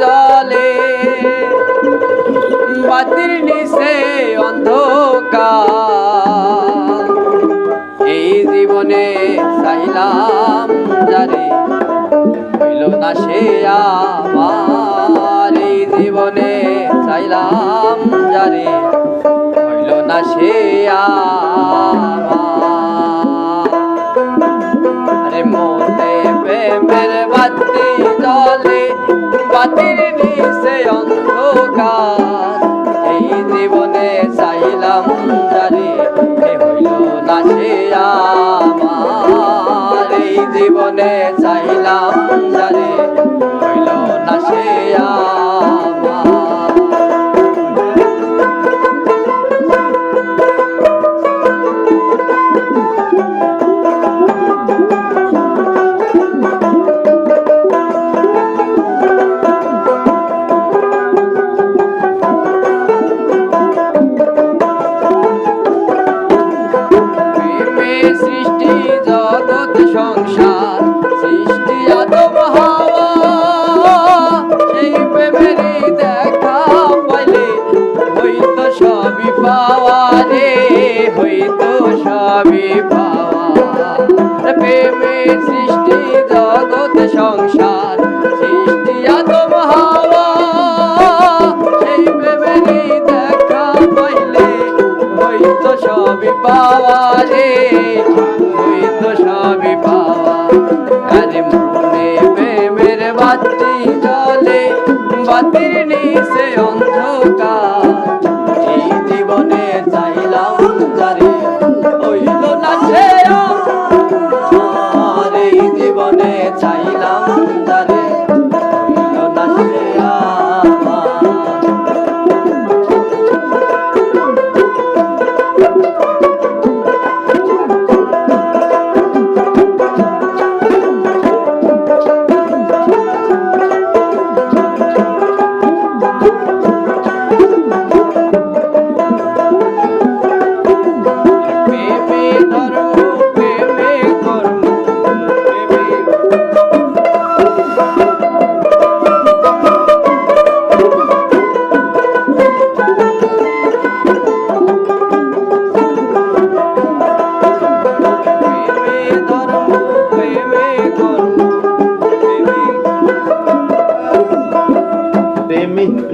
জলে। বাতির নিচে অন্ধকার। এই জীবনে চাইলাম যারে হইল না সে আমার। এই জীবনে চাইলাম যারে হইল না সে আমার। এই জীবনে চাইলাম এ হইল না এই জীবনে চাইলাম যারে হইল না সে আমার। সৃষ্টি জগৎ সংসার, সৃষ্টি আদম হাওয়া, সেই প্রেমেরই দেখা পাইলে হইতো সবই পাওয়া রে, হইতো সবই পাওয়া। প্রেমে সৃষ্টি জগৎ সংসার পাওয়া রে